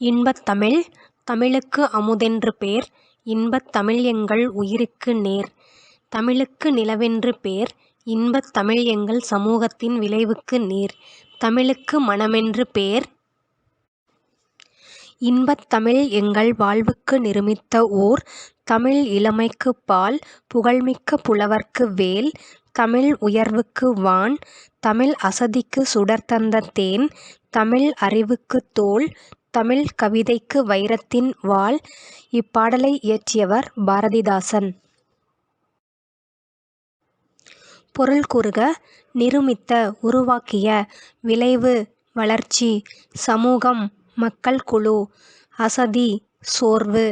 இன்பத்தமிழ் தமிழுக்கு அமுதென்று பேர் இன்பத் தமிழ் எங்கள் உயிருக்கு நேர். தமிழுக்கு நிலவென்று பேர் இன்பத் தமிழ் எங்கள் சமூகத்தின் விளைவுக்கு நீர். தமிழுக்கு மனமென்று பேர் இன்பத் தமிழ் எங்கள் வாழ்வுக்கு நிருமித்த ஊர். தமிழ் இளமைக்குப் பால் புகழ்மிக்க புலவர்க்கு வேல். தமிழ் உயர்வுக்கு வான். தமிழ் அசதிக்கு சுடர் தந்த தேன். தமிழ் அறிவுக்குத் தோல். தமிழ் கவிதைக்கு வைரத்தின் வாள் இப்பாடலை இயற்றியவர் பாரதிதாசன். பொருள் கூறுக நிருமித்த உருவாக்கிய விளைவு வளர்ச்சி சமூகம் மக்கள் குழு அசதி சோர்வு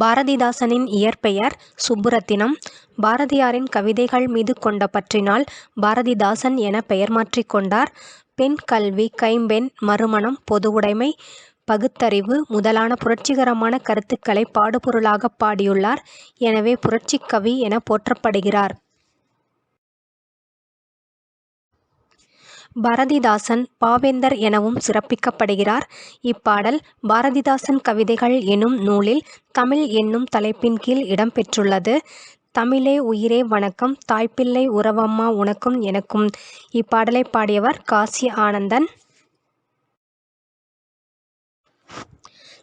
பாரதிதாசனின் இயற்பெயர் சுப்புரத்தினம். பாரதியாரின் கவிதைகள் மீது கொண்ட பற்றினால் பாரதிதாசன் என பெயர் மாற்றிக்கொண்டார் பெண் கல்வி கைம்பெண் மறுமணம் பொதுவுடைமை பகுத்தறிவு முதலான புரட்சிகரமான கருத்துக்களை பாடுபொருளாகப் பாடியுள்ளார். எனவே புரட்சிக் கவி என போற்றப்படுகிறார். பாரதிதாசன் பாவேந்தர் எனவும் சிறப்பிக்கப்படுகிறார். இப்பாடல் பாரதிதாசன் கவிதைகள் எனும் நூலில் தமிழ் என்னும் தலைப்பின் கீழ் இடம்பெற்றுள்ளது தமிழே உயிரே வணக்கம் தாய்ப்பிள்ளை உறவம்மா உனக்கும் எனக்கும். இப்பாடலை பாடியவர் காசி ஆனந்தன்.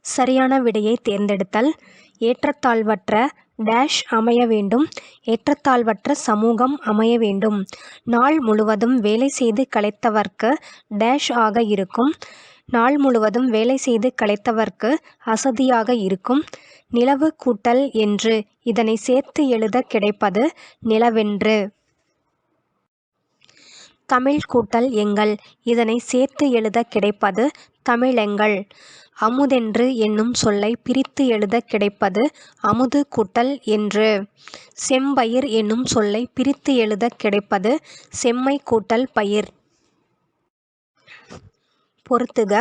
சரியான விடையை தேர்ந்தெடுத்தல் ஏற்றத்தாழ்வற்ற டேஷ் அமைய வேண்டும் ஏற்றத்தாழ்வற்ற சமூகம் அமைய வேண்டும். நாள் முழுவதும் வேலை செய்து களைத்தவர்க்கு ஆக இருக்கும் நாள் முழுவதும் வேலை செய்து களைத்தவர்க்கு அசதியாக இருக்கும். நிலவு கூட்டல் என்று இதனை சேர்த்து எழுதக் கிடைப்பது நிலவென்று. தமிழ் கூட்டல் எங்கள் இதனை சேர்த்து எழுதக் கிடைப்பது தமிழெங்கள். அமுதென்று என்னும் சொல்லை பிரித்து எழுதக் கிடைப்பது அமுது கூட்டல் என்று. செம்பயிர் என்னும் சொல்லை பிரித்து எழுதக் கிடைப்பது செம்மை கூட்டல் பயிர். பொருத்துக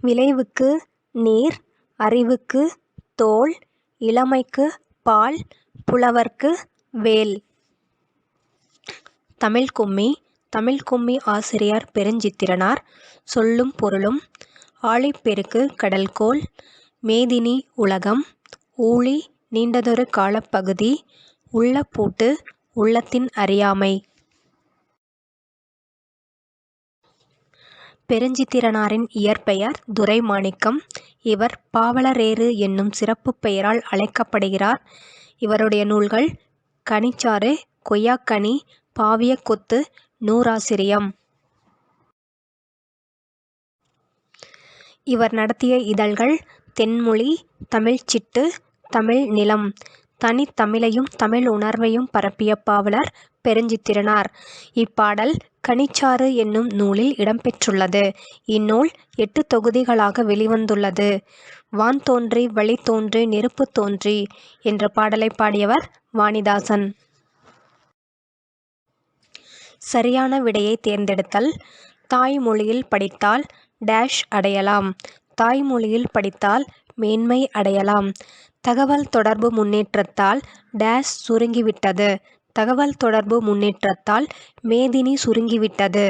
விளைவுக்கு நீர் அறிவுக்கு தோல் இளமைக்கு பால் புலவர்க்கு வேல். தமிழ் கும்மி தமிழ் கும்மி ஆசிரியர் பெருஞ்சித்திரனார். சொல்லும் பொருளும் ஆழிப்பெருக்கு கடல்கோள் மேதினி உலகம் ஊழி நீண்டதொரு காலப்பகுதி உள்ளப்பூட்டு உள்ளத்தின் அறியாமை. பெருஞ்சித்திரனாரின் இயற்பெயர் துரைமாணிக்கம். இவர் பாவலரேறு என்னும் சிறப்புப் பெயரால் அழைக்கப்படுகிறார். இவருடைய நூல்கள் கனிச்சாறு கொய்யாக்கனி பாவியக்கொத்து நூறாசிரியம். இவர் நடத்திய இதழ்கள் தென்மொழி தமிழ்ச்சிட்டு தமிழ் நிலம். தனித்தமிழையும் தமிழ் உணர்வையும் பரப்பிய பாவலர் பெருஞ்சித்திரனார். இப்பாடல் கனிச்சாறு என்னும் நூலில் இடம்பெற்றுள்ளது இந்நூல் எட்டு தொகுதிகளாக வெளிவந்துள்ளது. வான் தோன்றி வழி தோன்றி நெருப்பு தோன்றி என்ற பாடலைப் பாடியவர் வாணிதாசன். சரியான விடையை தேர்ந்தெடுத்தல் தாய்மொழியில் படித்தால் டேஷ் அடையலாம் தாய்மொழியில் படித்தால் மேன்மை அடையலாம். தகவல் தொடர்பு முன்னேற்றத்தால் டேஷ் சுருங்கிவிட்டது தகவல் தொடர்பு முன்னேற்றத்தால் மேதினி சுருங்கிவிட்டது.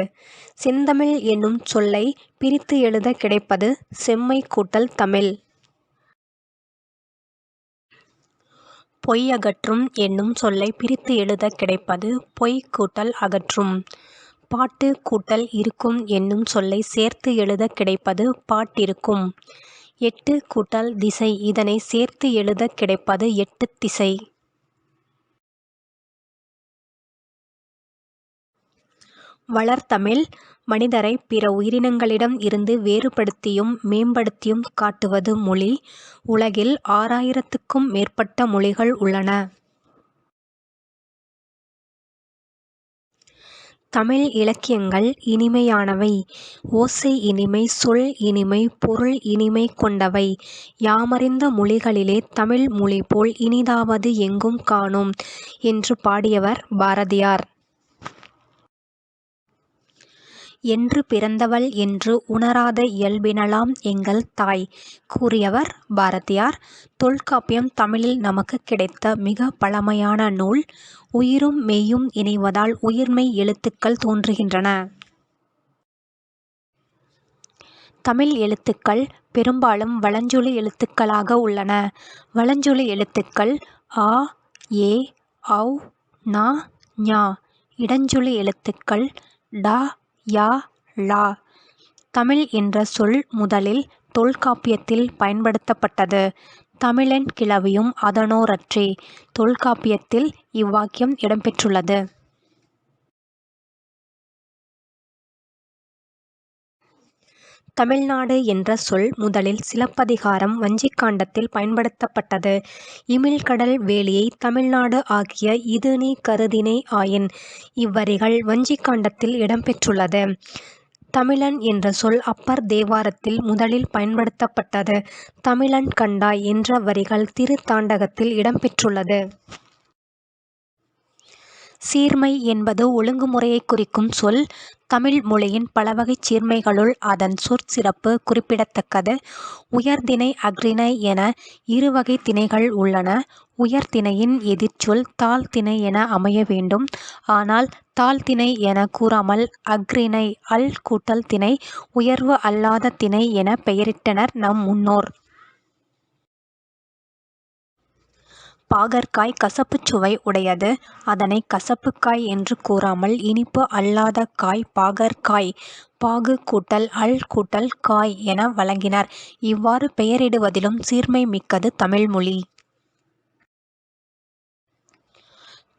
செந்தமிழ் என்னும் சொல்லைப் பிரித்து எழுதக் கிடைப்பது செம்மை கூட்டல் தமிழ். பொய் அகற்றும் என்னும் சொல்லைப் பிரித்து எழுதக் கிடைப்பது பொய் கூட்டல் அகற்றும். பாட்டு கூட்டல் இருக்கும் என்னும் சொல்லைச் சேர்த்து எழுதக் கிடைப்பது பாட்டிருக்கும். எட்டு கூட்டல் திசை இதனைச் சேர்த்து எழுதக் கிடைப்பது எட்டுத் வளர்தமிழ் மனிதரைப் பிற உயிரினங்களிடம் இருந்து வேறுபடுத்தியும் மேம்படுத்தியும் காட்டுவது மொழி. உலகில் ஆறாயிரத்துக்கும் மேற்பட்ட மொழிகள் உள்ளன. தமிழ் இலக்கியங்கள் இனிமையானவை. ஓசை இனிமை சொல் இனிமை பொருள் இனிமை கொண்டவை. யாமறிந்த மொழிகளிலே தமிழ் மொழி போல் இனிதாவது எங்கும் காணோம் என்று பாடியவர் பாரதியார். என்று பிறந்தவள் என்று உணராத இயல்பினலாம் எங்கள் தாய். கூறியவர் பாரதியார். தொல்காப்பியம் தமிழில் நமக்கு கிடைத்த மிக பழமையான நூல். உயிரும் மெய்யும் இணைவதால் உயிர்மை எழுத்துக்கள் தோன்றுகின்றன. தமிழ் எழுத்துக்கள் பெரும்பாலும் வளஞ்சொலி எழுத்துக்களாக உள்ளன. வளஞ்சொலி எழுத்துக்கள் ஆ ஏ, ஔ, ந, ஞா இடஞ்சொலி எழுத்துக்கள் டா யா லா தமிழ் என்ற சொல் முதலில் தொல்காப்பியத்தில் பயன்படுத்தப்பட்டது. தமிழென் கிளவியும் அதனோரற்றே. தொல்காப்பியத்தில் இவ்வாக்கியம் இடம்பெற்றுள்ளது. தமிழ்நாடு என்ற சொல் முதலில் சிலப்பதிகாரம் வஞ்சிக்காண்டத்தில் பயன்படுத்தப்பட்டது. இமிழ்கடல் வேலியைத் தமிழ்நாடு ஆக்கிய இதுனி கருதினை ஆயின். இவ்வரிகள் வஞ்சிக்காண்டத்தில் இடம்பெற்றுள்ளது. தமிழன் என்ற சொல் அப்பர் தேவாரத்தில் முதலில் பயன்படுத்தப்பட்டது. தமிழன் கண்டாய் என்ற வரிகள் திருத்தாண்டகத்தில் இடம்பெற்றுள்ளது. சீர்மை என்பது ஒழுங்குமுறையைக் குறிக்கும் சொல். தமிழ் மொழியின் பலவகைச் சீர்மைகளுள் அதன் சொற்சிறப்பு குறிப்பிடத்தக்கது. உயர்திணை அஃறிணை என இரு திணைகள் உள்ளன. உயர்திணையின் எதிர்ச்சொல் தாழ்திணை என அமைய வேண்டும். ஆனால் தாழ்திணை என கூறாமல் அஃறிணை அல் கூட்டல் திணை உயர்வு அல்லாத திணை என பெயரிட்டனர் நம் முன்னோர். பாகற்காய் கசப்புச் சுவை உடையது. அதனை கசப்புக்காய் என்று கூறாமல் இனிப்பு அல்லாத காய் பாகற்காய். பாகு கூட்டல் அல் கூட்டல் காய் என வழங்கினர். இவ்வாறு பெயரிடுவதிலும் சீர்மை மிக்கது தமிழ்மொழி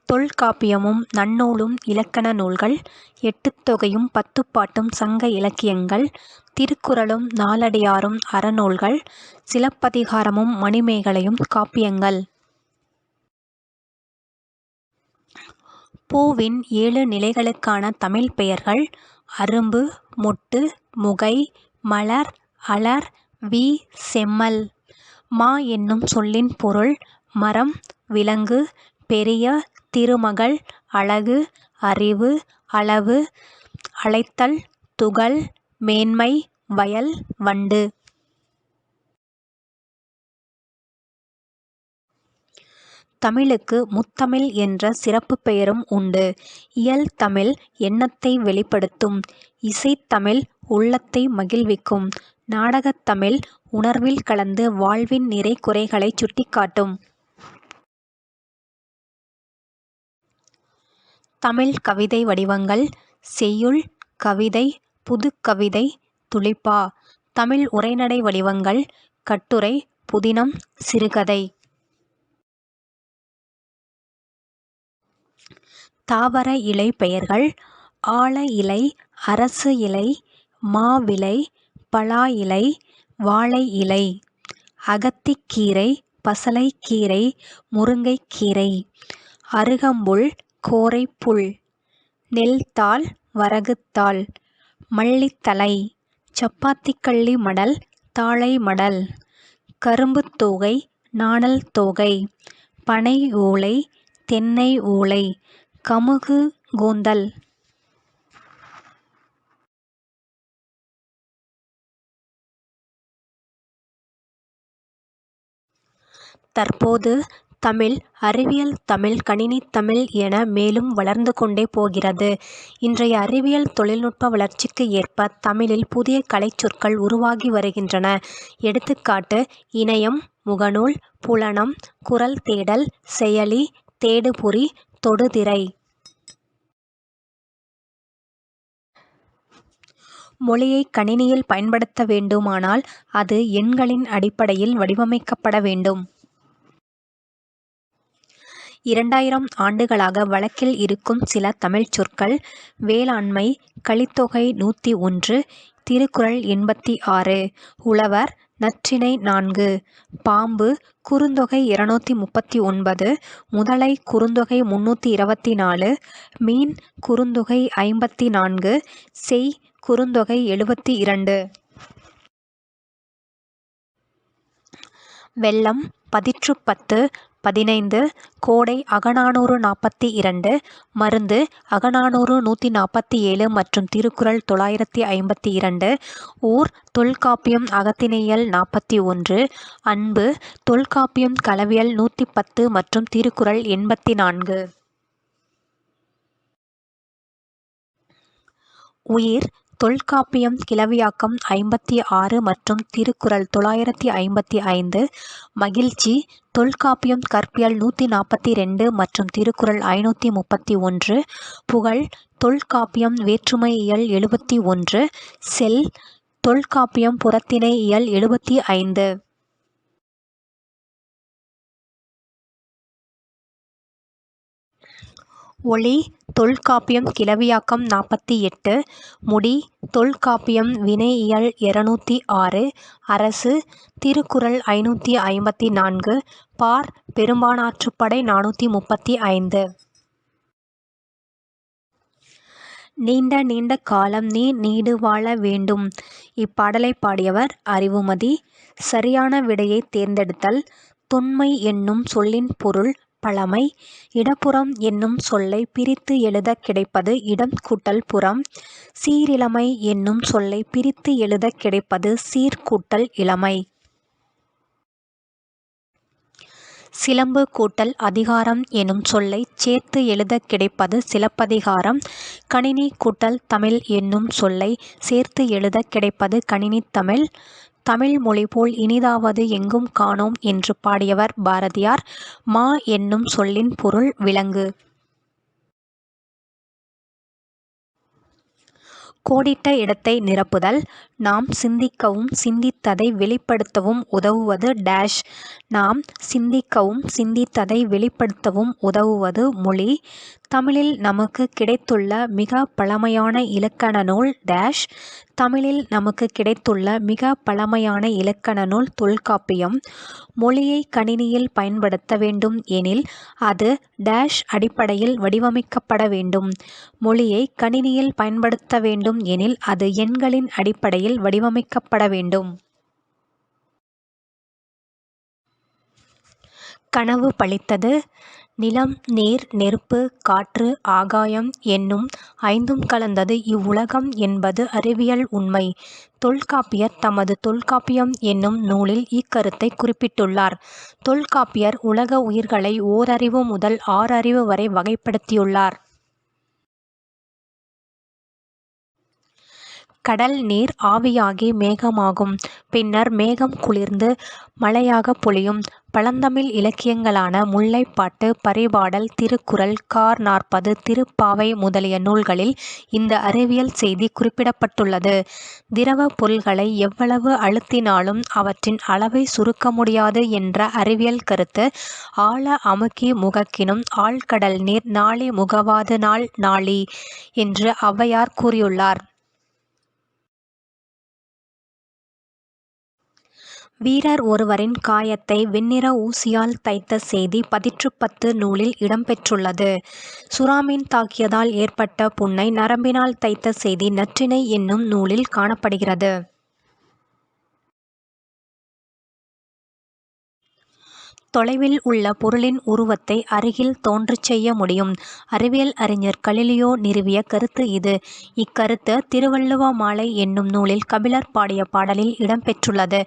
தொல்காப்பியமும் நன்னூலும் இலக்கண நூல்கள். எட்டுத்தொகையும் பத்துப்பாட்டும் சங்க இலக்கியங்கள். திருக்குறளும் நாலடியாரும் அறநூல்கள். சிலப்பதிகாரமும் மணிமேகலையும் காப்பியங்கள். பூவின் ஏழு நிலைகளுக்கான தமிழ் பெயர்கள் அரும்பு மொட்டு முகை மலர் அலர் வி செம்மல். மா என்னும் சொல்லின் பொருள் மரம் விலங்கு பெரிய திருமகள் அழகு அறிவு அளவு அழைத்தல் துகள் மேன்மை வயல் வண்டு. தமிழுக்கு முத்தமிழ் என்ற சிறப்பு பெயரும் உண்டு. இயல் தமிழ் எண்ணத்தை வெளிப்படுத்தும். இசைத்தமிழ் உள்ளத்தை மகிழ்விக்கும். நாடகத் தமிழ் உணர்வில் கலந்து வாழ்வின் நிறை குறைகளைச் சுட்டிக்காட்டும். தமிழ் கவிதை வடிவங்கள் செய்யுள் கவிதை புதுக்கவிதை துளிப்பா. தமிழ் உரைநடை வடிவங்கள் கட்டுரை புதினம் சிறுகதை. தாவர இலை பெயர்கள் ஆல இலை அரசு இலை மாவிலை பலா இலை வாழை இலை. அகத்திக்கீரை பசலைக்கீரை முருங்கைக்கீரை அருகம்புல் கோரைப்புல் நெல்தாள் நெல் தாள் சப்பாத்திக்கள்ளி மடல் தாழை மடல். கரும்புத் தோகை நாணல் தோகை. பனை ஓலை தென்னை ஓலை கமுகு கூந்தல். தற்போது தமிழ் அறிவியல் தமிழ் கணினி தமிழ் என மேலும் வளர்ந்து கொண்டே போகிறது. இன்றைய அறிவியல் தொழில்நுட்ப வளர்ச்சிக்கு ஏற்ப தமிழில் புதிய கலைச்சொற்கள் உருவாகி வருகின்றன. எடுத்துக்காட்டு இணையம் முகநூல் புலனம் குரல் தேடல் செயலி தேடுபொறி தொடுதிரை. மொழியை கணினியில் பயன்படுத்த வேண்டுமானால் அது எண்களின் அடிப்படையில் வடிவமைக்கப்பட வேண்டும். இரண்டாயிரம் ஆண்டுகளாக வழக்கில் இருக்கும் சில தமிழ்ச் சொற்கள் வேளாண்மை கலித்தொகை நூத்தி ஒன்று திருக்குறள் எண்பத்தி ஆறு உழவர் நற்றிணை நான்கு பாம்பு குறுந்தொகை இருநூத்தி முப்பத்தி ஒன்பது முதலை குறுந்தொகை முந்நூற்றி இருபத்தி நாலு மீன் குறுந்தொகை ஐம்பத்தி நான்கு செய் குறுந்தொகை எழுபத்தி இரண்டு. வெள்ளம் பதிற்று பத்து பதினைந்து கோடை அகநானூறு நாற்பத்தி இரண்டு மருந்து அகநானூறு நூற்றி நாற்பத்தி ஏழு மற்றும் திருக்குறள் தொள்ளாயிரத்தி ஐம்பத்தி இரண்டு ஊர் தொல்காப்பியம் அகத்தினியல் நாற்பத்தி ஒன்று அன்பு தொல்காப்பியம் களவியல் நூற்றி பத்து மற்றும் திருக்குறள் எண்பத்தி நான்கு. உயிர் தொல்காப்பியம் கிளவியாக்கம் ஐம்பத்தி ஆறு மற்றும் திருக்குறள் தொள்ளாயிரத்தி ஐம்பத்தி ஐந்து. மகிழ்ச்சி தொல்காப்பியம் கற்பியல் நூற்றி நாற்பத்தி ரெண்டு மற்றும் திருக்குறள் ஐநூற்றி முப்பத்தி ஒன்று. புகழ் தொல்காப்பியம் வேற்றுமை இயல் எழுபத்தி ஒன்று. செல் தொல்காப்பியம் புறத்திணை இயல் எழுபத்தி ஐந்து. ஒளி தொல்காப்பியம் கிளவியாக்கம் நாற்பத்தி எட்டு முடி தொல்காப்பியம் வினையியல் இருநூற்றி ஆறு அரசு திருக்குறள் ஐநூற்றி ஐம்பத்தி நான்கு பார் பெரும்பானாற்றுப்படை நானூற்றி முப்பத்தி ஐந்து. நீண்ட நீண்ட காலம் நீ நீடு வாழ வேண்டும். இப்பாடலை பாடியவர் அறிவுமதி. சரியான விடையை தேர்ந்தெடுத்தல். தொன்மை என்னும் சொல்லின் பொருள் பழமை. இடப்புறம் என்னும் சொல்லை பிரித்து எழுதக் கிடைப்பது இடம் கூட்டல் புறம். சீரிழமை என்னும் சொல்லை பிரித்து எழுதக் கிடைப்பது சீர்கூட்டல் இளமை. சிலம்பு கூட்டல் அதிகாரம் எனும் சொல்லை சேர்த்து எழுதக் கிடைப்பது சிலப்பதிகாரம். கணினி கூட்டல் தமிழ் என்னும் சொல்லை சேர்த்து எழுதக் கிடைப்பது கணினி தமிழ். தமிழ் மொழி போல் இனிதாவது எங்கும் காணோம் என்று பாடியவர் பாரதியார். மா என்னும் சொல்லின் பொருள் விலங்கு. கோடிட்ட இடத்தை நிரப்புதல் நாம் சிந்திக்கவும் சிந்தித்ததை வெளிப்படுத்தவும் உதவுவது டேஷ் நாம் சிந்திக்கவும் சிந்தித்ததை வெளிப்படுத்தவும் உதவுவது மொழி. தமிழில் நமக்கு கிடைத்துள்ள மிக பழமையான இலக்கண நூல் டேஷ் தமிழில் நமக்கு கிடைத்துள்ள மிக பழமையான இலக்கண நூல் தொல்காப்பியம். மொழியை கணினியில் பயன்படுத்த வேண்டும் எனில் அது டேஷ் அடிப்படையில் வடிவமைக்கப்பட வேண்டும். மொழியை கணினியில் பயன்படுத்த வேண்டும் எனில் அது எண்களின் அடிப்படையில் வடிவமைக்கப்பட வேண்டும். கனவு பழித்தது. நிலம் நீர் நெருப்பு காற்று ஆகாயம் என்னும் ஐந்தும் கலந்தது. இவ்வுலகம் என்பது அறிவியல் உண்மை. தொல்காப்பியர் தமது தொல்காப்பியம் என்னும் நூலில் இக்கருத்தை குறிப்பிட்டுள்ளார். தொல்காப்பியர் உலக உயிர்களை ஓரறிவு முதல் ஆறறிவு வரை வகைப்படுத்தியுள்ளார். கடல் நீர் ஆவியாகி மேகமாகும். பின்னர் மேகம் குளிர்ந்து மழையாக பொழியும். பழந்தமிழ் இலக்கியங்களான முல்லைப்பாட்டு பரிபாடல் திருக்குறள் கார் நாற்பது திருப்பாவை முதலிய நூல்களில் இந்த அறிவியல் செய்தி குறிப்பிடப்பட்டுள்ளது. திரவ பொருள்களை எவ்வளவு அழுத்தினாலும் அவற்றின் அளவை சுருக்க முடியாது என்ற அறிவியல் கருத்து ஆழ அமுக்கி முகக்கினும் ஆழ்கடல் நீர் நாளி முகவாது நாள் நாளி என்று ஔவையார் கூறியுள்ளார். வீரர் ஒருவரின் காயத்தை வெண்ணிற ஊசியால் தைத்த செய்தி பதிற்றுப்பத்து நூலில் இடம்பெற்றுள்ளது. சுறாமீன் தாக்கியதால் ஏற்பட்ட புண்ணை நரம்பினால் தைத்த செய்தி நற்றிணை என்னும் நூலில் காணப்படுகிறது. தொலைவில் உள்ள பொருளின் உருவத்தை அருகில் தோன்றச் செய்ய முடியும். அறிவியல் அறிஞர் கலிலியோ நிறுவிய கருத்து இது. இக்கருத்து திருவள்ளுவ மாலை என்னும் நூலில் கபிலர் பாடிய பாடலில் இடம்பெற்றுள்ளது.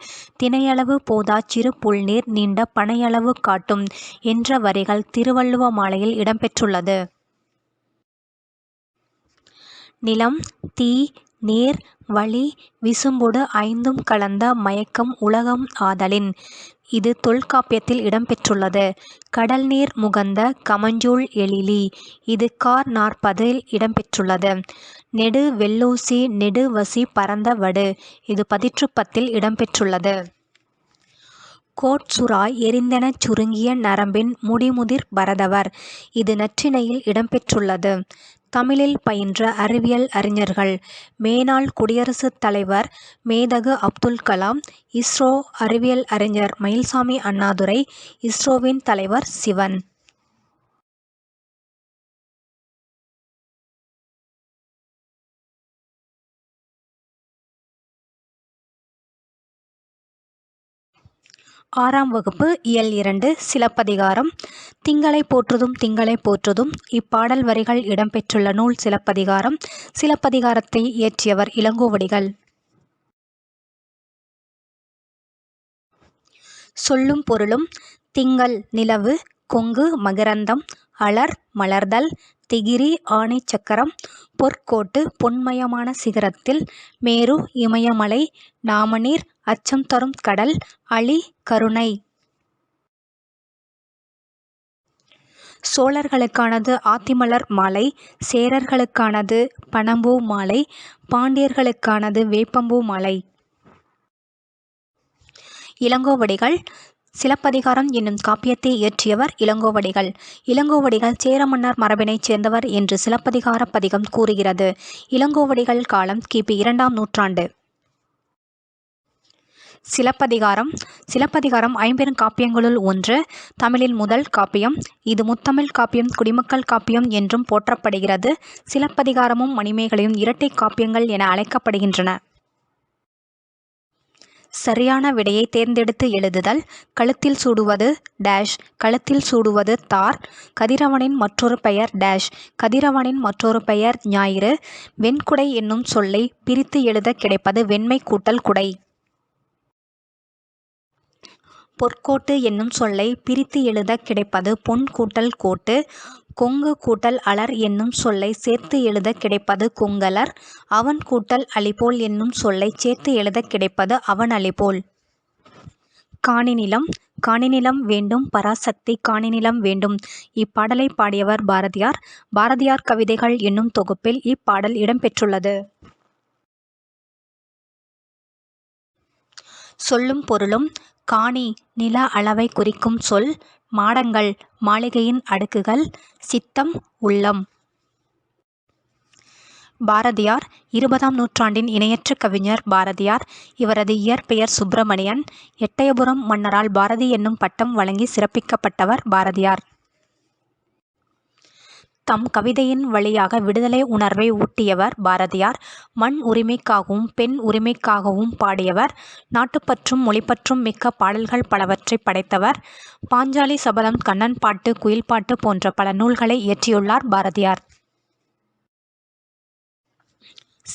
தினையளவு போதா சிறு புல்நீர் நீண்ட பனையளவு காட்டும் என்ற வரிகள் திருவள்ளுவ மாலையில் இடம்பெற்றுள்ளது. நிலம் தீ நீர் வளி விசும்புடு ஐந்தும் கலந்த மயக்கம் உலகம் ஆதலின் இது தொல்காப்பியத்தில் இடம்பெற்றுள்ளது. கடல் நீர் முகந்த கமஞ்சூள் எழிலி இது கார் நாற்பதில் இடம்பெற்றுள்ளது. நெடு வெள்ளூசி நெடு வசி பரந்த வடு இது பதிற்றுப்பத்தில் இடம்பெற்றுள்ளது. கோட்சுராய் எரிந்தெனச் சுருங்கிய நரம்பின் முடிமுதிர் பரதவர் இது நற்றிணையில் இடம்பெற்றுள்ளது. தமிழில் பயின்ற அறிவியல் அறிஞர்கள் மேனாள் குடியரசுத் தலைவர் மேதகு அப்துல் கலாம் இஸ்ரோ அறிவியல் அறிஞர் மயில்சாமி அண்ணாதுரை இஸ்ரோவின் தலைவர் சிவன். ஆறாம் வகுப்பு இயல் இரண்டு சிலப்பதிகாரம் திங்களை போற்றுதும் திங்களைப் போற்றுதும் இப்பாடல் வரிகள் இடம்பெற்றுள்ள நூல் சிலப்பதிகாரம். சிலப்பதிகாரத்தை இயற்றியவர் இளங்கோவடிகள். சொல்லும் பொருளும் திங்கள் நிலவு கொங்கு மகரந்தம் அலர் மலர்தல் திகிரி ஆணை சக்கரம் பொற்கோட்டு பொன்மயமான சிகரத்தில் மேரு இமயமலை நாமநீர் அச்சம் தரும் கடல் அலி கருணை. சோழர்களுக்கானது ஆத்திமலர் மாலை சேரர்களுக்கானது பனம்பூ மாலை பாண்டியர்களுக்கானது வேப்பம்பூ மாலை. இளங்கோவடிகள் சிலப்பதிகாரம் என்னும் காப்பியத்தை இயற்றியவர் இளங்கோவடிகள். இளங்கோவடிகள் சேர மன்னர் மரபினைச் சேர்ந்தவர் என்று சிலப்பதிகார பதிகம் கூறுகிறது. இளங்கோவடிகள் காலம் கிபி இரண்டாம் நூற்றாண்டு. சிலப்பதிகாரம். சிலப்பதிகாரம் ஐம்பெரும் காப்பியங்களுள் ஒன்று. தமிழின் முதல் காப்பியம். இது முத்தமிழ் காப்பியம் குடிமக்கள் காப்பியம் என்றும் போற்றப்படுகிறது. சிலப்பதிகாரமும் மணிமேகலையும் இரட்டை காப்பியங்கள் என அழைக்கப்படுகின்றன. சரியான விடையை தேர்ந்தெடுத்து எழுதுதல் கழுத்தில் சூடுவது டேஷ் கழுத்தில் சூடுவது தார் கதிரவனின் மற்றொரு பெயர் டேஷ் கதிரவனின் மற்றொரு பெயர் ஞாயிறு வெண்குடை என்னும் சொல்லை பிரித்து எழுத கிடைப்பது வெண்மை கூட்டல் குடை. பொற்கோட்டு என்னும் சொல்லை பிரித்து எழுத கிடைப்பது பொன் கூட்டல் கோட்டு கொங்கு கூட்டல் அலர் என்னும் சொல்லை சேர்த்து எழுத கிடைப்பது கொங்கலர். அவன் கூட்டல் அலிபோல் என்னும் சொல்லை சேர்த்து எழுத கிடைப்பது அவன் அலிபோல். காணிநிலம். காணிநிலம் வேண்டும் பராசக்தி காணிநிலம் வேண்டும். இப்பாடலை பாடியவர் பாரதியார். பாரதியார் கவிதைகள் என்னும் தொகுப்பில் இப்பாடல் இடம்பெற்றுள்ளது. சொல்லும் பொருளும் காணி நில அளவை குறிக்கும் சொல் மாடங்கள் மாளிகையின் அடுக்குகள் சித்தம் உள்ளம். பாரதியார் இருபதாம் நூற்றாண்டின் இணையற்ற கவிஞர் பாரதியார். இவரது இயற்பெயர் சுப்பிரமணியன். எட்டயபுரம் மன்னரால் பாரதி என்னும் பட்டம் வழங்கி சிறப்பிக்கப்பட்டவர் பாரதியார். தம் கவிதையின் வழியாக விடுதலை உணர்வை ஊட்டியவர் பாரதியார். மண் உரிமைக்காகவும் பெண் உரிமைக்காகவும் பாடியவர். நாட்டுப்பற்றும் மொழிப்பற்றும் மிக்க பாடல்கள் பலவற்றை படைத்தவர். பாஞ்சாலி சபதம் கண்ணன் பாட்டு குயில் பாட்டு போன்ற பல நூல்களை இயற்றியுள்ளார் பாரதியார்.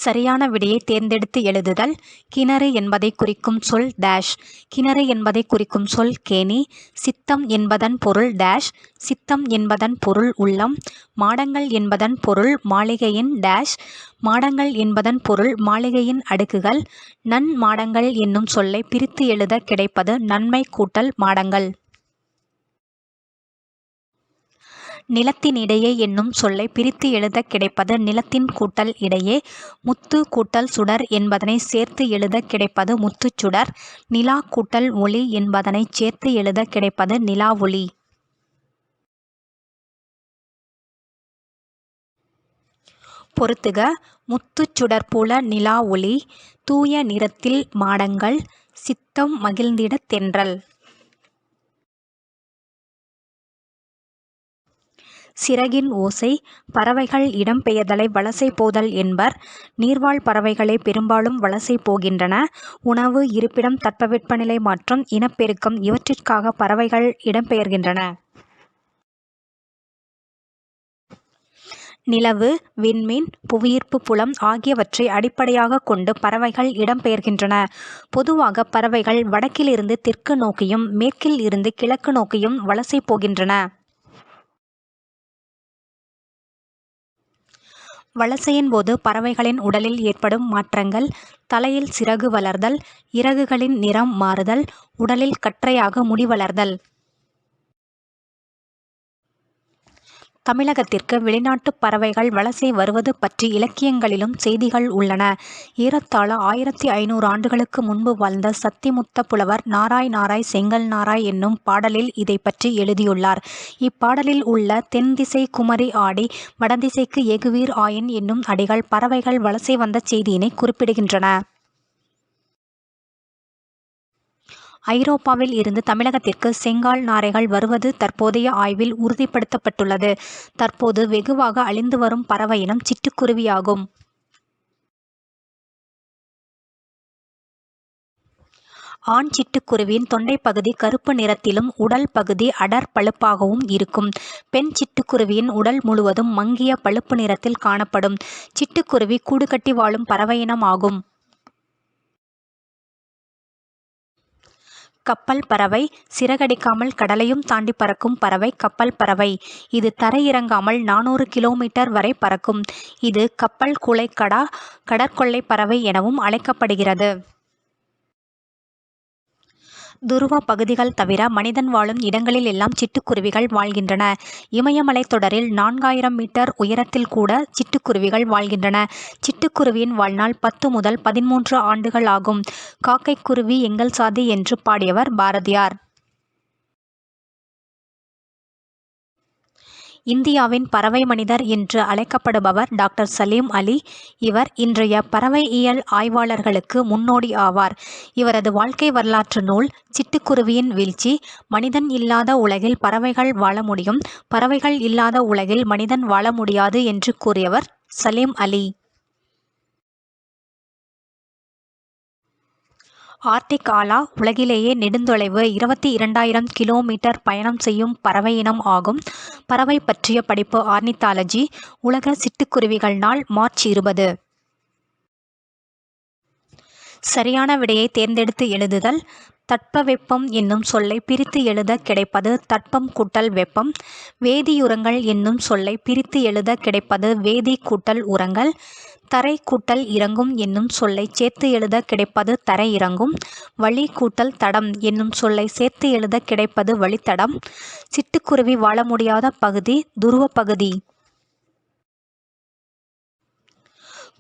சரியான விடையை தேர்ந்தெடுத்து எழுதுதல். கிணறு என்பதை குறிக்கும் சொல் டேஷ் கிணறு என்பதை குறிக்கும் சொல் கேணி. சித்தம் என்பதன் பொருள் டேஷ் சித்தம் என்பதன் பொருள் உள்ளம். மாடங்கள் என்பதன் பொருள் மாளிகையின் டேஷ் மாடங்கள் என்பதன் பொருள் மாளிகையின் அடுக்குகள். நன் மாடங்கள் என்னும் சொல்லை பிரித்து எழுத கிடைப்பது நன்மை கூட்டல் மாடங்கள். நிலத்தினிடையே என்னும் சொல்லை பிரித்து எழுத கிடைப்பது நிலத்தின் கூட்டல் இடையே முத்து கூட்டல் சுடர் என்பதனை சேர்த்து எழுத கிடைப்பது முத்துச்சுடர் நிலா கூட்டல் ஒளி என்பதனை சேர்த்து எழுத கிடைப்பது நிலா ஒளி. பொறுத்துக முத்துச்சுடர் போல நிலா ஒளி தூய நிறத்தில் மாடங்கள் சித்தம் மகிழ்ந்திட தென்றல். சிறகின் ஓசை பறவைகள் இடம்பெயர்தலை வலசை போதல் என்பர் நீர்வாழ் பறவைகளே பெரும்பாலும் வலசை போகின்றன. உணவு இருப்பிடம் தட்பவெப்பநிலை மாற்றம் இனப்பெருக்கம் இவற்றிற்காக பறவைகள் இடம்பெயர்கின்றன நிலவு விண்மீன் புவியீர்ப்பு புலம் ஆகியவற்றை அடிப்படையாக கொண்டு பறவைகள் இடம்பெயர்கின்றன பொதுவாக பறவைகள் வடக்கிலிருந்து தெற்கு நோக்கியும் மேற்கில் இருந்து கிழக்கு நோக்கியும் வலசை போகின்றன. வலசையின் போது பறவைகளின் உடலில் ஏற்படும் மாற்றங்கள் தலையில் சிறகு வளர்தல் இறகுகளின் நிறம் மாறுதல் உடலில் கற்றையாக முடி வளர்தல். தமிழகத்திற்கு வெளிநாட்டுப் பறவைகள் வலசை வருவது பற்றி இலக்கியங்களிலும் செய்திகள் உள்ளன. ஏறத்தாழ ஆயிரத்தி ஐநூறு ஆண்டுகளுக்கு முன்பு வாழ்ந்த சத்திமுத்த புலவர் நாராய் நாராய் செங்கல் நாராய் என்னும் பாடலில் இதை பற்றி எழுதியுள்ளார். இப்பாடலில் உள்ள தென் திசை குமரி ஆடி வடதிசைக்கு எகுவீர் ஆயின் என்னும் அடிகள் பறவைகள் வலசை வந்த செய்தியினை குறிப்பிடுகின்றன. ஐரோப்பாவில் இருந்து தமிழகத்திற்கு செங்கால் நாரைகள் வருவது தற்போதைய ஆய்வில் உறுதிப்படுத்தப்பட்டுள்ளது. தற்போது வெகுவாக அழிந்து வரும் பறவை இனம் சிட்டுக்குருவியாகும். ஆண் சிட்டுக்குருவியின் தொண்டை பகுதி கருப்பு நிறத்திலும் உடல் பகுதி அடர் பழுப்பாகவும் இருக்கும். பெண் சிட்டுக்குருவியின் உடல் முழுவதும் மங்கிய பழுப்பு நிறத்தில் காணப்படும். சிட்டுக்குருவி கூடுகட்டி வாழும் பறவையினமாகும். கப்பல் பறவை சிறகடிக்காமல் கடலையும் தாண்டி பறக்கும் பறவை கப்பல் பறவை. இது தரையிறங்காமல் நானூறு கிலோமீட்டர் வரை பறக்கும். இது கப்பல் குலைக்கடா கடற்கொள்ளை பறவை எனவும் அழைக்கப்படுகிறது. துருவ பகுதிகள் தவிர மனிதன் வாழும் இடங்களில் எல்லாம் சிட்டுக்குருவிகள் வாழ்கின்றன. இமயமலை தொடரில் நான்காயிரம் மீட்டர் உயரத்தில் கூட சிட்டுக்குருவிகள் வாழ்கின்றன. சிட்டுக்குருவியின் வாழ்நாள் பத்து முதல் பதிமூன்று ஆண்டுகள் ஆகும். காக்கைக்குருவி எங்கள் சாதி என்று பாடியவர் பாரதியார். இந்தியாவின் பறவை மனிதர் என்று அழைக்கப்படுபவர் டாக்டர் சலீம் அலி. இவர் இன்றைய பறவையியல் ஆய்வாளர்களுக்கு முன்னோடி ஆவார். இவரது வாழ்க்கை வரலாற்று நூல் சிட்டுக்குருவியின் வீழ்ச்சி மனிதன் இல்லாத உலகில் பறவைகள் வாழ முடியும் பறவைகள் இல்லாத உலகில் மனிதன் வாழ முடியாது என்று கூறியவர் சலீம் அலி. ஆர்டிக் ஆலா உலகிலேயே நெடுந்தொலைவு இருபத்தி இரண்டாயிரம் கிலோமீட்டர் பயணம் செய்யும் பறவை இனம் ஆகும். பறவை பற்றிய படிப்பு ஆர்னித்தாலஜி உலக சிட்டுக்குருவிகள் நாள் மார்ச் இருபது. சரியான விடையை தேர்ந்தெடுத்து எழுதுதல். தட்பவெப்பம் என்னும் சொல்லை பிரித்து எழுத கிடைப்பது தட்பம் கூட்டல் வெப்பம். வேதியுரங்கள் என்னும் சொல்லை பிரித்து எழுத கிடைப்பது வேதி கூட்டல் உரங்கள். தரை கூட்டல் இறங்கும் என்னும் சொல்லை சேர்த்து எழுத கிடைப்பது தரை இறங்கும். வழி கூட்டல் தடம் என்னும் சொல்லை சேர்த்து எழுத கிடைப்பது வழித்தடம். சிட்டுக்குருவி வாழ முடியாத பகுதி துருவ பகுதி.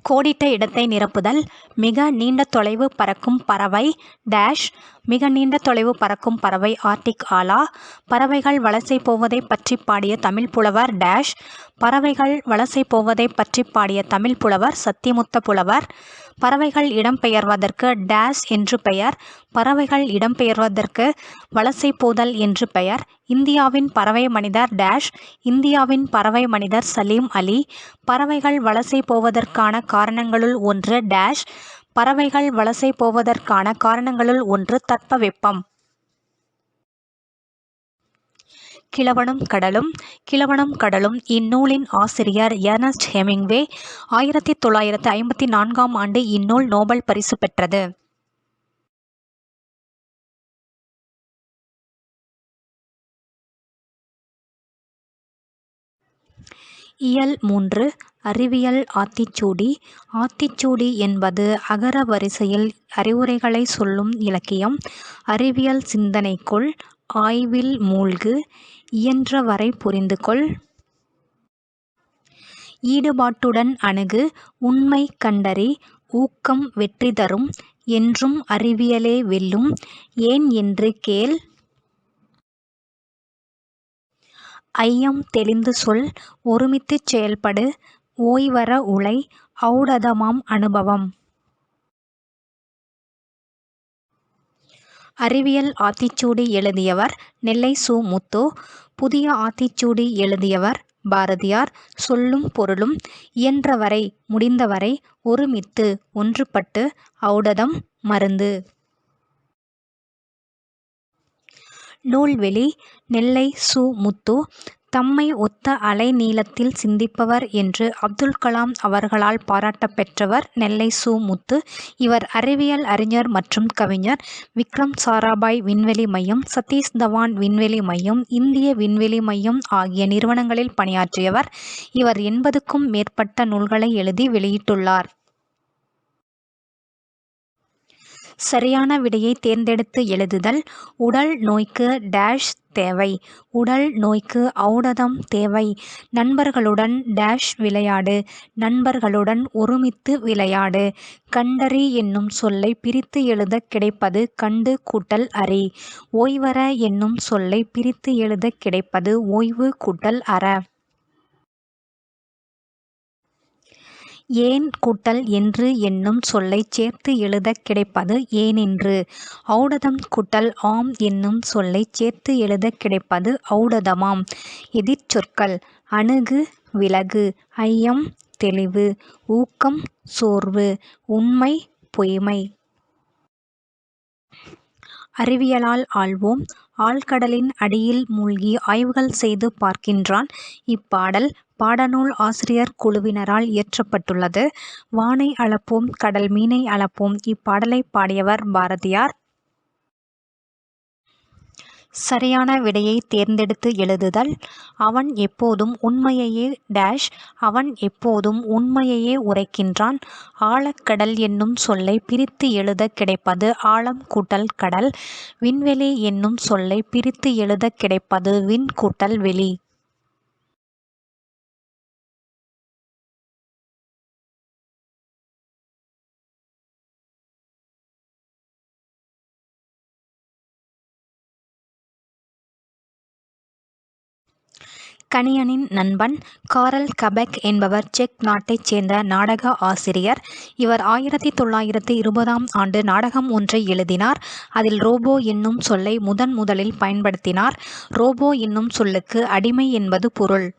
கோடிட்ட இடத்தை நிரப்புதல் மிக நீண்ட தொலைவு பறக்கும் பறவை டேஷ் மிக நீண்ட தொலைவு பறக்கும் பறவை ஆர்டிக் ஆலா பறவைகள் வலசை போவதை பற்றி பாடிய தமிழ் புலவர் டேஷ் பறவைகள் வலசை போவதை பற்றி பாடிய தமிழ் புலவர் சத்தியமுத்த புலவர் பறவைகள் இடம்பெயர்வதற்கு டேஷ் என்று பெயர் பறவைகள் இடம்பெயர்வதற்கு வலசை போதல் என்று பெயர். இந்தியாவின் பறவை மனிதர் டேஷ் இந்தியாவின் பறவை மனிதர் சலீம் அலி. பறவைகள் வலசை போவதற்கான காரணங்களுள் ஒன்று டேஷ் பறவைகள் வலசை போவதற்கான காரணங்களுள் ஒன்று தட்பவெப்பம். கிழவனும் கடலும் கிழவனும் கடலும் இந்நூலின் ஆசிரியர் எர்னஸ்ட் ஹெமிங்வே ஆயிரத்தி தொள்ளாயிரத்து ஐம்பத்தி நான்காம் ஆண்டு இந்நூல் நோபல் பரிசு பெற்றது. இயல் மூன்று அறிவியல் ஆத்திச்சூடி. ஆத்திச்சூடி என்பது அகர வரிசையில் அறிவுரைகளை சொல்லும் இலக்கியம். அறிவியல் சிந்தனைக்குள் ஆய்வில் மூழ்கு இயன்றவரை புரிந்து கொள் ஈடுபாட்டுடன் அணுகு உண்மை கண்டறி ஊக்கம் வெற்றி தரும் என்றும் அறிவியலே வெல்லும் ஏன் என்று கேள். ஐயம் தெளிந்து சொல் ஒருமித்துச் செயல்படு ஓய்வர உழை ஔடதமாம் அனுபவம். அறிவியல் ஆத்திச்சூடி எழுதியவர் நெல்லை சு. முத்து புதிய ஆத்திச்சூடி எழுதியவர் பாரதியார். சொல்லும் பொருளும் இயன்றவரை முடிந்தவரை ஒருமித்து ஒன்றுபட்டு ஔடதம் மருந்து. நூல்வெளி நெல்லை சு. முத்து தம்மை ஒத்த அலை நீளத்தில் சிந்திப்பவர் என்று அப்துல் கலாம் அவர்களால் பாராட்டப் பெற்றவர் நெல்லை சு முத்து இவர் அறிவியல் அறிஞர் மற்றும் கவிஞர். விக்ரம் சாராபாய் விண்வெளி மையம் சதீஷ் தவான் விண்வெளி மையம் இந்திய விண்வெளி மையம் ஆகிய நிறுவனங்களில் பணியாற்றியவர். இவர் எண்பதுக்கும் மேற்பட்ட நூல்களை எழுதி வெளியிட்டுள்ளார். சரியான விடையை தேர்ந்தெடுத்து எழுதுதல் உடல் நோய்க்கு டேஷ் தேவை. உடல் நோய்க்கு ஔடதம் தேவை. நண்பர்களுடன் டேஷ் விளையாடு. நண்பர்களுடன் ஒருமித்து விளையாடு. கண்டறி என்னும் சொல்லை பிரித்து எழுத கிடைப்பது கண்டு கூட்டல் அறி. ஓய்வற என்னும் சொல்லை பிரித்து எழுத கிடைப்பது ஓய்வு கூட்டல் அற. ஏன் கூட்டல் என்று என்னும் சொல்லைச் சேர்த்து எழுதக் கிடைப்பது ஏனென்று? ஔடதம் கூட்டல் ஆம் என்னும் சொல்லைச் சேர்த்து எழுதக் கிடைப்பது ஔடதமாம். எதிர்ச்சொற்கள் அணுகு விலகு ஐயம் தெளிவு ஊக்கம் சோர்வு உண்மை பொய்மை. அறிவியலால் ஆள்வோம். ஆழ்கடலின் அடியில் மூழ்கி ஆய்வுகள் செய்து பார்க்கின்றான். இப்பாடல் பாடநூல் ஆசிரியர் குழுவினரால் இயற்றப்பட்டுள்ளது. வானை அளப்போம் கடல் மீனை அளப்போம் இப்பாடலை பாடியவர் பாரதியார். சரியான விடையை தேர்ந்தெடுத்து எழுதுதல். அவன் எப்போதும் உண்மையையே டேஷ் அவன் எப்போதும் உண்மையையே உரைக்கின்றான். ஆழக்கடல் என்னும் சொல்லை பிரித்து எழுதக் கிடைப்பது ஆழம் கூட்டல் கடல். விண்வெளி என்னும் சொல்லை பிரித்து எழுதக் கிடைப்பது விண் கூட்டல் வெளி. கணியனின் நண்பன் காரல் கபெக் என்பவர் செக் நாட்டைச் சேர்ந்த நாடக ஆசிரியர். இவர் ஆயிரத்தி தொள்ளாயிரத்தி இருபதாம் ஆண்டு நாடகம் ஒன்றை எழுதினார். அதில் ரோபோ என்னும் சொல்லை முதன் முதலில் பயன்படுத்தினார். ரோபோ என்னும் சொல்லுக்கு அடிமை என்பது பொருள்.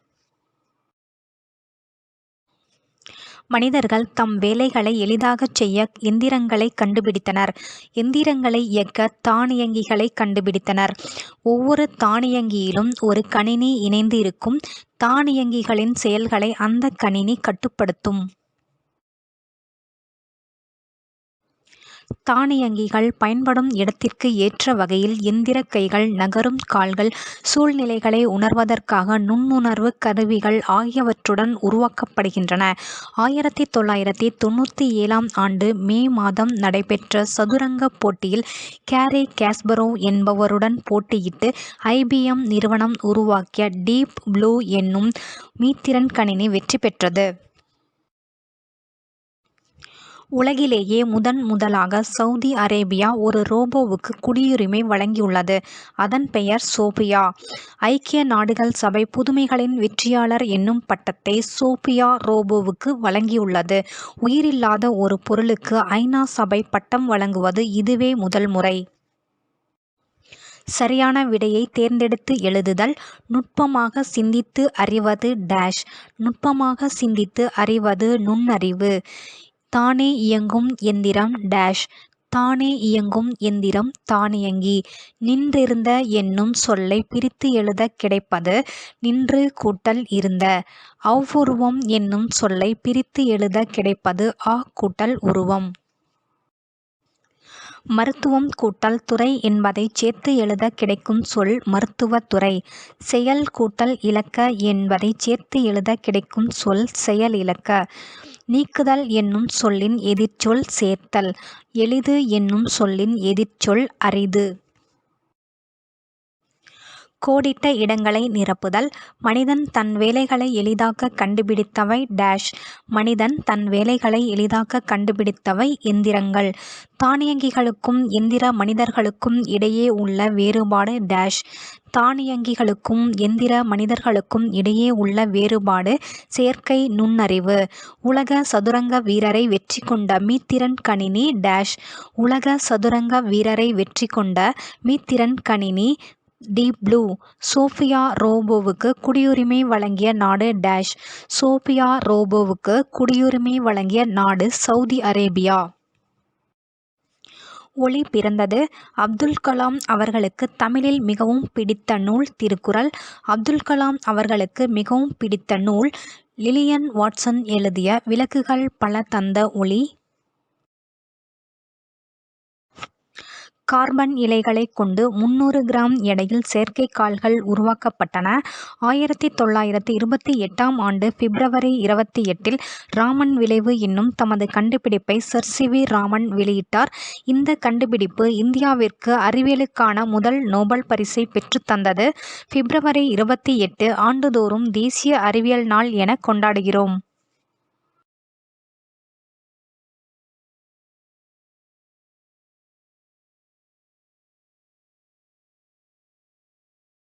மனிதர்கள் தம் வேலைகளை எளிதாகச் செய்ய எந்திரங்களை கண்டுபிடித்தனர். எந்திரங்களை இயக்க தானியங்கிகளை கண்டுபிடித்தனர். ஒவ்வொரு தானியங்கியிலும் ஒரு கணினி இணைந்து இருக்கும் தானியங்கிகளின் செயல்களை அந்த கணினி கட்டுப்படுத்தும். தானியங்கிகள் பயன்படும் இடத்திற்கு ஏற்ற வகையில் எந்திர கைகள் நகரும் கால்கள் சூழ்நிலைகளை உணர்வதற்காக நுண்ணுணர்வு கருவிகள் ஆகியவற்றுடன் உருவாக்கப்படுகின்றன. ஆயிரத்தி தொள்ளாயிரத்தி தொண்ணூற்றி ஏழாம் ஆண்டு மே மாதம் நடைபெற்ற சதுரங்க போட்டியில் கேரி கேஸ்பரோ என்பவருடன் போட்டியிட்டு ஐபிஎம் நிறுவனம் உருவாக்கிய டீப் ப்ளூ என்னும் மீத்திறன் கணினி வெற்றி பெற்றது. உலகிலேயே முதன் முதலாக சவுதி அரேபியா ஒரு ரோபோவுக்கு குடியுரிமை வழங்கியுள்ளது. அதன் பெயர் சோபியா. ஐக்கிய நாடுகள் சபை புதுமைகளின் வெற்றியாளர் என்னும் பட்டத்தை சோபியா ரோபோவுக்கு வழங்கியுள்ளது. உயிரில்லாத ஒரு பொருளுக்கு ஐநா சபை பட்டம் வழங்குவது இதுவே முதல் முறை. சரியான விடையை தேர்ந்தெடுத்து எழுதுதல் நுட்பமாக சிந்தித்து அறிவது டேஷ் நுட்பமாக சிந்தித்து அறிவது நுண்ணறிவு. தானே இயங்கும் எந்திரம் டேஷ் தானே இயங்கும் எந்திரம் தானியங்கி. நின்றிருந்த என்னும் சொல்லை பிரித்து எழுதக் கிடைப்பது நின்று கூட்டல் இருந்த. அவ்வுருவம் என்னும் சொல்லை பிரித்து எழுதக் கிடைப்பது ஆ கூட்டல் உருவம். மருத்துவம் கூட்டல் துறை என்பதை சேர்த்து எழுத கிடைக்கும் சொல் மருத்துவத்துறை செயல் கூட்டல் இலக்க என்பதை சேர்த்து எழுத கிடைக்கும் சொல் செயல் இலக்க. நீக்குதல் என்னும் சொல்லின் எதிர்ச்சொல் சேர்த்தல். எளிது என்னும் சொல்லின் எதிர்ச்சொல் அரிது. கோடிட்ட இடங்களை நிரப்புதல். மனிதன் தன் வேலைகளை எளிதாக்க கண்டுபிடித்தவை. டேஷ் மனிதன் தன் வேலைகளை எளிதாக்க கண்டுபிடித்தவை எந்திரங்கள். தானியங்கிகளுக்கும் எந்திர மனிதர்களுக்கும் இடையே உள்ள வேறுபாடு டேஷ் தானியங்கிகளுக்கும் எந்திர மனிதர்களுக்கும் இடையே உள்ள வேறுபாடு செயற்கை நுண்ணறிவு. உலக சதுரங்க வீரரை வெற்றி கொண்ட மீத்திரன் கணினி டேஷ் உலக சதுரங்க வீரரை வெற்றி கொண்ட மீத்திரன் கணினி டீப் ப்ளூ சோஃபியா ரோபோவுக்கு குடியுரிமை வழங்கிய நாடு டேஷ் சோஃபியா ரோபோவுக்கு குடியுரிமை வழங்கிய நாடு சவுதி அரேபியா. ஒளி பிறந்தது அப்துல் கலாம் அவர்களுக்கு தமிழில் மிகவும் பிடித்த நூல் திருக்குறள். அப்துல் கலாம் அவர்களுக்கு மிகவும் பிடித்த நூல் லிலியன் வாட்சன் எழுதிய விளக்குகள் பல தந்த ஒளி. கார்பன் இலைகளைக் கொண்டு முன்னூறு கிராம் எடையில் செயற்கைக்கால்கள் உருவாக்கப்பட்டன. ஆயிரத்தி தொள்ளாயிரத்தி இருபத்தி எட்டாம் ஆண்டு பிப்ரவரி இருபத்தி எட்டில் ராமன் விளைவு என்னும் தமது கண்டுபிடிப்பை சர் சி வி ராமன் வெளியிட்டார். இந்த கண்டுபிடிப்பு இந்தியாவிற்கு அறிவியலுக்கான முதல் நோபல் பரிசை பெற்றுத்தந்தது பிப்ரவரி இருபத்தி எட்டு ஆண்டுதோறும் தேசிய அறிவியல் நாள் என கொண்டாடுகிறோம்.